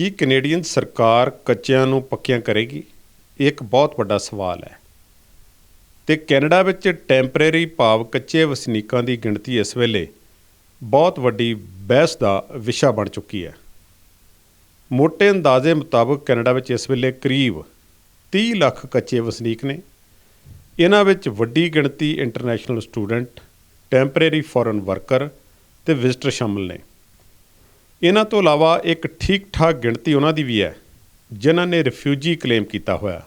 ਕੀ Canadian ਸਰਕਾਰ ਕੱਚਿਆਂ ਨੂੰ ਪੱਕਿਆਂ ਕਰੇਗੀ? ਇਹ ਇੱਕ ਬਹੁਤ ਵੱਡਾ ਸਵਾਲ ਹੈ। ਤੇ ਕੈਨੇਡਾ ਵਿੱਚ ਟੈਂਪਰੇਰੀ ਭਾਵ ਕੱਚੇ ਵਸਨੀਕਾਂ ਦੀ ਗਿਣਤੀ ਇਸ ਵੇਲੇ ਬਹੁਤ ਵੱਡੀ ਬਹਿਸ ਦਾ ਵਿਸ਼ਾ ਬਣ ਚੁੱਕੀ ਹੈ। ਮੋٹے ਅੰਦਾਜ਼ੇ ਮੁਤਾਬਕ ਕੈਨੇਡਾ ਵਿੱਚ ਇਸ ਵੇਲੇ ਕਰੀਬ 30 ਲੱਖ ਕੱਚੇ ਵਸਨੀਕ ਨੇ। ਇਹਨਾਂ ਵਿੱਚ ਵੱਡੀ ਗਿਣਤੀ international student, temporary foreign worker ਤੇ ਵਿਜ਼ਟਰ ਸ਼ਾਮਲ ਨੇ। ਇਹਨਾਂ ਤੋਂ ਇਲਾਵਾ ਇੱਕ ਠੀਕ ਠਾਕ ਗਿਣਤੀ ਉਹਨਾਂ ਦੀ ਵੀ ਹੈ, ਜਿਨ੍ਹਾਂ ਨੇ ਰਿਫਿਊਜੀ ਕਲੇਮ ਕੀਤਾ ਹੋਇਆ।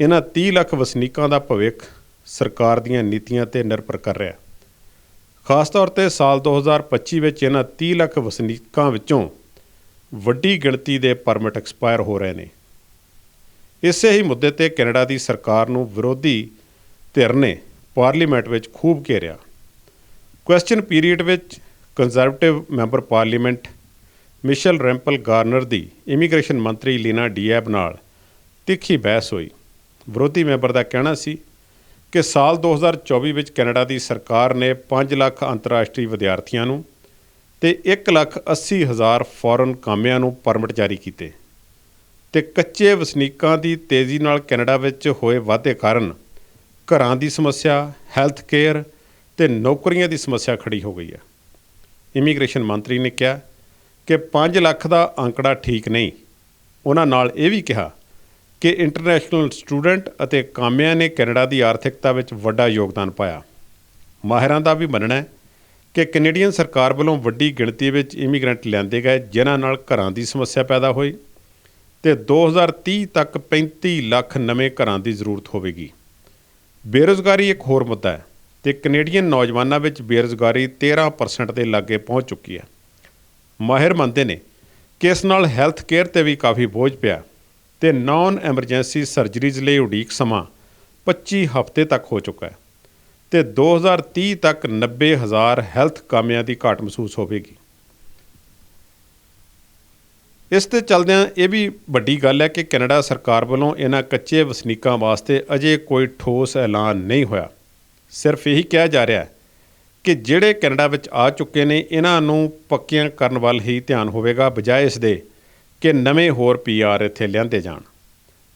ਇਹਨਾਂ 30 ਲੱਖ ਵਸਨੀਕਾਂ ਦਾ ਭਵਿੱਖ ਸਰਕਾਰ ਦੀਆਂ ਨੀਤੀਆਂ ਤੇ ਨਿਰਭਰ ਕਰ ਰਿਹਾ ਖਾਸ ਤੌਰ ਤੇ ਸਾਲ 2025 ਵਿੱਚ ਇਹਨਾਂ 30 ਲੱਖ ਵਸਨੀਕਾਂ ਵਿੱਚੋਂ ਵੱਡੀ ਗਿਣਤੀ ਦੇ ਪਰਮਿਟ ਐਕਸਪਾਇਰ ਹੋ ਰਹੇ ਨੇ। ਇਸੇ ਹੀ ਮੁੱਦੇ ਤੇ ਕੈਨੇਡਾ ਦੀ ਸਰਕਾਰ ਨੂੰ ਵਿਰੋਧੀ ਧਿਰ ਨੇ ਪਾਰਲੀਮੈਂਟ ਵਿੱਚ ਖੂਬ ਘੇਰਿਆ। ਕੁਐਸਚਨ ਪੀਰੀਅਡ ਵਿੱਚ conservative member parliament Michelle Rempel Garner ਦੀ ਇਮੀਗ੍ਰੇਸ਼ਨ ਮੰਤਰੀ ਲੀਨਾ ਡੀਐਬ ਨਾਲ ਤਿੱਖੀ ਬਹਿਸ ਹੋਈ। ਵਿਰੋਧੀ ਮੈਂਬਰ ਦਾ ਕਹਿਣਾ ਸੀ ਕਿ ਸਾਲ 2024 ਵਿੱਚ ਕੈਨੇਡਾ ਦੀ ਸਰਕਾਰ ਨੇ 5 ਲੱਖ ਅੰਤਰਰਾਸ਼ਟਰੀ ਵਿਦਿਆਰਥੀਆਂ ਨੂੰ ਤੇ 1 ਲੱਖ 80 ਹਜ਼ਾਰ ਫੋਰਨ ਕਾਮਿਆਂ ਨੂੰ ਪਰਮਿਟ ਜਾਰੀ ਕੀਤੇ ਤੇ ਕੱਚੇ ਵਸਨੀਕਾਂ ਦੀ ਤੇਜ਼ੀ ਨਾਲ ਕੈਨੇਡਾ ਵਿੱਚ ਹੋਏ ਵਾਧੇ ਕਾਰਨ ਘਰਾਂ ਦੀ ਸਮੱਸਿਆ ਹੈਲਥ ਕੇਅਰ ਤੇ ਨੌਕਰੀਆਂ ਦੀ ਸਮੱਸਿਆ ਖੜੀ ਹੋ ਗਈ ਹੈ। ਇਮੀਗ੍ਰੇਸ਼ਨ ਮੰਤਰੀ ਨੇ ਕਿਹਾ ਕਿ 5 ਲੱਖ ਦਾ ਅੰਕੜਾ ਠੀਕ ਨਹੀਂ। ਉਹਨਾਂ ਨਾਲ ਇਹ ਵੀ ਕਿਹਾ ਕਿ ਇੰਟਰਨੈਸ਼ਨਲ ਸਟੂਡੈਂਟ ਅਤੇ ਕਾਮਿਆਂ ਨੇ ਕੈਨੇਡਾ ਦੀ ਆਰਥਿਕਤਾ ਵਿੱਚ ਵੱਡਾ ਯੋਗਦਾਨ ਪਾਇਆ। ਮਾਹਿਰਾਂ ਦਾ ਵੀ ਮੰਨਣਾ ਹੈ ਕਿ ਕੈਨੇਡੀਅਨ ਸਰਕਾਰ ਵੱਲੋਂ ਵੱਡੀ ਗਿਣਤੀ ਵਿੱਚ ਇਮੀਗ੍ਰੈਂਟ ਲਿਆਂਦੇ ਗਏ, ਜਿਨ੍ਹਾਂ ਨਾਲ ਘਰਾਂ ਦੀ ਸਮੱਸਿਆ ਪੈਦਾ ਹੋਈ ਤੇ 2030 ਤੱਕ 35 ਲੱਖ ਨਵੇਂ ਘਰਾਂ ਦੀ ਜ਼ਰੂਰਤ ਹੋਵੇਗੀ। ਬੇਰੁਜ਼ਗਾਰੀ ਇੱਕ ਹੋਰ ਮੁੱਦਾ ਹੈ। ਤੇ ਕੈਨੇਡੀਅਨ ਨੌਜਵਾਨਾਂ ਵਿੱਚ ਬੇਰੁਜ਼ਗਾਰੀ 13% ਦੇ ਲਾਗੇ ਪਹੁੰਚ ਚੁੱਕੀ ਹੈ। ਮਾਹਿਰ ਮੰਨਦੇ ਨੇ ਕਿ ਇਸ ਨਾਲ ਹੈਲਥ ਕੇਅਰ ਤੇ ਵੀ ਕਾਫੀ ਬੋਝ ਪਿਆ ਤੇ ਨਾਨ ਐਮਰਜੈਂਸੀ ਸਰਜਰੀਜ਼ ਲਈ ਉਡੀਕ ਸਮਾਂ 25 ਹਫ਼ਤੇ ਤੱਕ ਹੋ ਚੁੱਕਾ ਹੈ ਤੇ 2030 ਤੱਕ 90000 ਹੈਲਥ ਕਾਮਿਆਂ ਦੀ ਘਾਟ ਮਹਿਸੂਸ ਹੋਵੇਗੀ। ਇਸ ਤੇ ਚੱਲਦਿਆਂ ਇਹ ਵੀ ਵੱਡੀ ਗੱਲ ਹੈ ਕਿ ਕੈਨੇਡਾ ਸਰਕਾਰ ਵੱਲੋਂ ਇਹਨਾਂ ਕੱਚੇ ਵਸਨੀਕਾਂ ਵਾਸਤੇ ਅਜੇ ਕੋਈ ਠੋਸ ਐਲਾਨ ਨਹੀਂ ਹੋਇਆ। ਸਿਰਫ ਇਹੀ ਕਿਹਾ ਜਾ ਰਿਹਾ ਹੈ ਕਿ ਜਿਹੜੇ ਕੈਨੇਡਾ ਵਿੱਚ ਆ ਚੁੱਕੇ ਨੇ, ਇਹਨਾਂ ਨੂੰ ਪੱਕਿਆਂ ਕਰਨ ਵੱਲ ਹੀ ਧਿਆਨ ਹੋਵੇਗਾ, ਬਜਾਏ ਇਸ ਦੇ ਕਿ ਨਵੇਂ ਹੋਰ ਪੀਆਰ ਇੱਥੇ ਲਿਆਂਦੇ ਜਾਣ।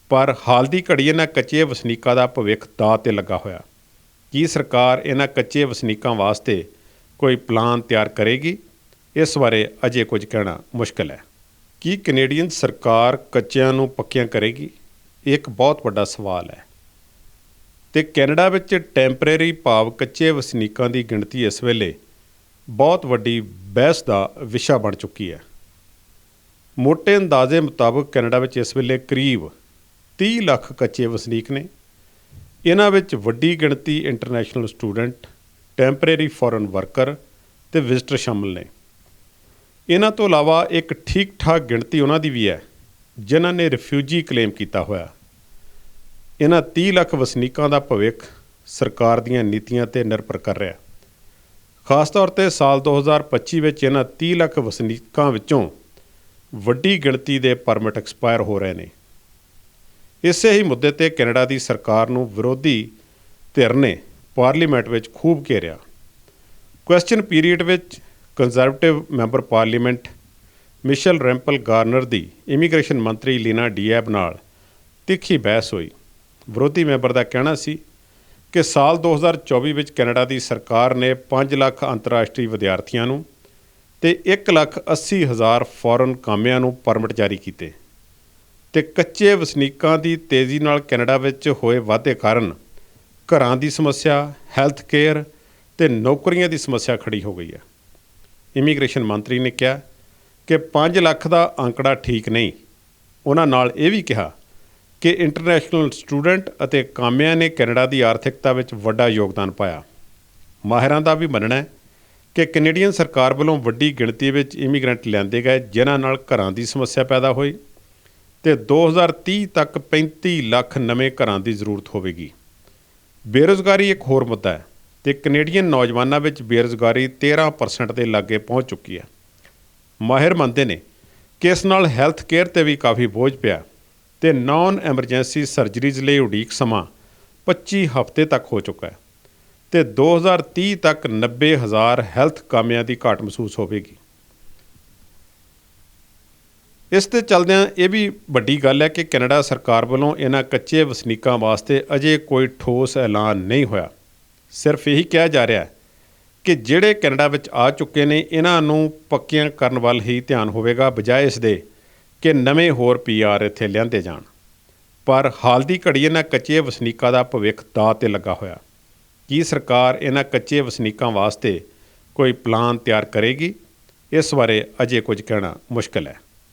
ਪਰ ਹਾਲ ਦੀ ਘੜੀ ਇਹਨਾਂ ਕੱਚੇ ਵਸਨੀਕਾਂ ਦਾ ਭਵਿੱਖ ਦਾ ਤੇ ਲੱਗਾ ਹੋਇਆ। ਕੀ ਸਰਕਾਰ ਇਹਨਾਂ ਕੱਚੇ ਵਸਨੀਕਾਂ ਵਾਸਤੇ ਕੋਈ ਪਲਾਨ ਤਿਆਰ ਕਰੇਗੀ? ਇਸ ਬਾਰੇ ਅਜੇ ਕੁਝ ਕਹਿਣਾ ਮੁਸ਼ਕਲ ਹੈ। ਕੀ ਕੈਨੇਡੀਅਨ ਸਰਕਾਰ ਕੱਚਿਆਂ ਨੂੰ ਪੱਕਿਆਂ ਕਰੇਗੀ? ਇਹ ਇੱਕ ਬਹੁਤ ਵੱਡਾ ਸਵਾਲ ਹੈ। ਤੇ ਕੈਨੇਡਾ ਵਿੱਚ ਟੈਂਪਰੇਰੀ ਭਾਵ ਕੱਚੇ ਵਸਨੀਕਾਂ ਦੀ ਗਿਣਤੀ ਇਸ ਵੇਲੇ ਬਹੁਤ ਵੱਡੀ ਬਹਿਸ ਦਾ ਵਿਸ਼ਾ ਬਣ ਚੁੱਕੀ ਹੈ। ਮੋٹے ਅੰਦਾਜ਼ੇ ਮੁਤਾਬਕ ਕੈਨੇਡਾ ਵਿੱਚ ਇਸ ਵੇਲੇ ਕਰੀਬ 30 ਲੱਖ ਕੱਚੇ ਵਸਨੀਕ ਨੇ। ਇਹਨਾਂ ਵਿੱਚ ਵੱਡੀ ਗਿਣਤੀ international student, temporary foreign worker ਤੇ ਵਿਜ਼ਟਰ ਸ਼ਾਮਲ ਨੇ। ਇਹਨਾਂ ਤੋਂ ਇਲਾਵਾ ਇੱਕ ਠੀਕ ਠਾਕ ਗਿਣਤੀ ਉਹਨਾਂ ਦੀ ਵੀ ਹੈ, ਜਿਨ੍ਹਾਂ ਨੇ ਰਿਫਿਊਜੀ ਕਲੇਮ ਕੀਤਾ ਹੋਇਆ। ਇਹਨਾਂ 30 ਲੱਖ ਵਸਨੀਕਾਂ ਦਾ ਭਵਿੱਖ ਸਰਕਾਰ ਦੀਆਂ ਨੀਤੀਆਂ ਤੇ ਨਿਰਭਰ ਕਰ ਰਿਹਾ ਖਾਸ ਤੌਰ ਤੇ ਸਾਲ 2025 ਵਿੱਚ ਇਹਨਾਂ 30 ਲੱਖ ਵਸਨੀਕਾਂ ਵਿੱਚੋਂ ਵੱਡੀ ਗਿਣਤੀ ਦੇ ਪਰਮਿਟ ਐਕਸਪਾਇਰ ਹੋ ਰਹੇ ਨੇ। ਇਸੇ ਹੀ ਮੁੱਦੇ ਤੇ ਕੈਨੇਡਾ ਦੀ ਸਰਕਾਰ ਨੂੰ ਵਿਰੋਧੀ ਧਿਰ ਨੇ ਪਾਰਲੀਮੈਂਟ ਵਿੱਚ ਖੂਬ ਘੇਰਿਆ। ਕੁਐਸਚਨ ਪੀਰੀਅਡ ਵਿੱਚ conservative member parliament Michelle Rempel Garner ਦੀ ਇਮੀਗ੍ਰੇਸ਼ਨ ਮੰਤਰੀ ਲੀਨਾ ਡੀਐਬ ਨਾਲ ਤਿੱਖੀ ਬਹਿਸ ਹੋਈ। ਵਿਰੋਧੀ ਮੈਂਬਰ ਦਾ ਕਹਿਣਾ ਸੀ ਕਿ ਸਾਲ 2024 ਵਿੱਚ ਕੈਨੇਡਾ ਦੀ ਸਰਕਾਰ ਨੇ 5 ਲੱਖ ਅੰਤਰਰਾਸ਼ਟਰੀ ਵਿਦਿਆਰਥੀਆਂ ਨੂੰ ਤੇ 1 ਲੱਖ 80 ਹਜ਼ਾਰ ਫੋਰਨ ਕਾਮਿਆਂ ਨੂੰ ਪਰਮਿਟ ਜਾਰੀ ਕੀਤੇ ਤੇ ਕੱਚੇ ਵਸਨੀਕਾਂ ਦੀ ਤੇਜ਼ੀ ਨਾਲ ਕੈਨੇਡਾ ਵਿੱਚ ਹੋਏ ਵਾਧੇ ਕਾਰਨ ਘਰਾਂ ਦੀ ਸਮੱਸਿਆ ਹੈਲਥ ਕੇਅਰ ਤੇ ਨੌਕਰੀਆਂ ਦੀ ਸਮੱਸਿਆ ਖੜੀ ਹੋ ਗਈ ਹੈ। ਇਮੀਗ੍ਰੇਸ਼ਨ ਮੰਤਰੀ ਨੇ ਕਿਹਾ ਕਿ 5 ਲੱਖ ਦਾ ਅੰਕੜਾ ਠੀਕ ਨਹੀਂ। ਉਹਨਾਂ ਨਾਲ ਇਹ ਵੀ ਕਿਹਾ ਕਿ ਇੰਟਰਨੈਸ਼ਨਲ ਸਟੂਡੈਂਟ ਅਤੇ ਕਾਮਿਆਂ ਨੇ ਕੈਨੇਡਾ ਦੀ ਆਰਥਿਕਤਾ ਵਿੱਚ ਵੱਡਾ ਯੋਗਦਾਨ ਪਾਇਆ। ਮਾਹਿਰਾਂ ਦਾ ਵੀ ਮੰਨਣਾ ਹੈ ਕਿ ਕੈਨੇਡੀਅਨ ਸਰਕਾਰ ਵੱਲੋਂ ਵੱਡੀ ਗਿਣਤੀ ਵਿੱਚ ਇਮੀਗ੍ਰੈਂਟ ਲਿਆਂਦੇ ਗਏ, ਜਿਨ੍ਹਾਂ ਨਾਲ ਘਰਾਂ ਦੀ ਸਮੱਸਿਆ ਪੈਦਾ ਹੋਈ ਤੇ 2030 ਤੱਕ 35 ਲੱਖ ਨਵੇਂ ਘਰਾਂ ਦੀ ਜ਼ਰੂਰਤ ਹੋਵੇਗੀ। ਬੇਰੁਜ਼ਗਾਰੀ ਇੱਕ ਹੋਰ ਮੁੱਦਾ ਹੈ ਤੇ ਕੈਨੇਡੀਅਨ ਨੌਜਵਾਨਾਂ ਵਿੱਚ ਬੇਰੁਜ਼ਗਾਰੀ 13% ਦੇ ਲਾਗੇ ਪਹੁੰਚ ਚੁੱਕੀ ਹੈ। ਮਾਹਿਰ ਮੰਨਦੇ ਨੇ ਕਿ ਇਸ ਨਾਲ ਹੈਲਥ ਕੇਅਰ ਤੇ ਵੀ ਕਾਫੀ ਬੋਝ ਪਿਆ। ਤੇ ਨਾਨ ਐਮਰਜੈਂਸੀ ਸਰਜਰੀਜ਼ ਲਈ ਉਡੀਕ ਸਮਾਂ 25 ਹਫ਼ਤੇ ਤੱਕ ਹੋ ਚੁੱਕਾ ਹੈ ਤੇ 2030 ਤੱਕ 90000 ਹੈਲਥ ਕਾਮਿਆਂ ਦੀ ਘਾਟ ਮਹਿਸੂਸ ਹੋਵੇਗੀ। ਇਸ ਤੇ ਚੱਲਦਿਆਂ ਇਹ ਵੀ ਵੱਡੀ ਗੱਲ ਹੈ ਕਿ ਕੈਨੇਡਾ ਸਰਕਾਰ ਵੱਲੋਂ ਇਹਨਾਂ ਕੱਚੇ ਵਸਨੀਕਾਂ ਵਾਸਤੇ ਅਜੇ ਕੋਈ ਠੋਸ ਐਲਾਨ ਨਹੀਂ ਹੋਇਆ। ਸਿਰਫ ਇਹੀ ਕਿਹਾ ਜਾ ਰਿਹਾ ਹੈ ਕਿ ਜਿਹੜੇ ਕੈਨੇਡਾ ਵਿੱਚ ਆ ਚੁੱਕੇ ਨੇ, ਇਹਨਾਂ ਨੂੰ ਪੱਕੀਆਂ ਕਰਨ ਵੱਲ ਹੀ ਧਿਆਨ ਹੋਵੇਗਾ, ਬਜਾਏ ਇਸ ਦੇ ਕਿ ਨਵੇਂ ਹੋਰ ਪੀਆਰ ਇੱਥੇ ਲਿਆਂਦੇ ਜਾਣ। ਪਰ ਹਾਲ ਦੀ ਘੜੀ ਇਹਨਾਂ ਕੱਚੇ ਵਸਨੀਕਾਂ ਦਾ ਭਵਿੱਖ ਦਾਅ ਤੇ ਲੱਗਾ ਹੋਇਆ। ਕੀ ਸਰਕਾਰ ਇਹਨਾਂ ਕੱਚੇ ਵਸਨੀਕਾਂ ਵਾਸਤੇ ਕੋਈ ਪਲਾਨ ਤਿਆਰ ਕਰੇਗੀ? ਇਸ ਬਾਰੇ ਅਜੇ ਕੁਝ ਕਹਿਣਾ ਮੁਸ਼ਕਲ ਹੈ।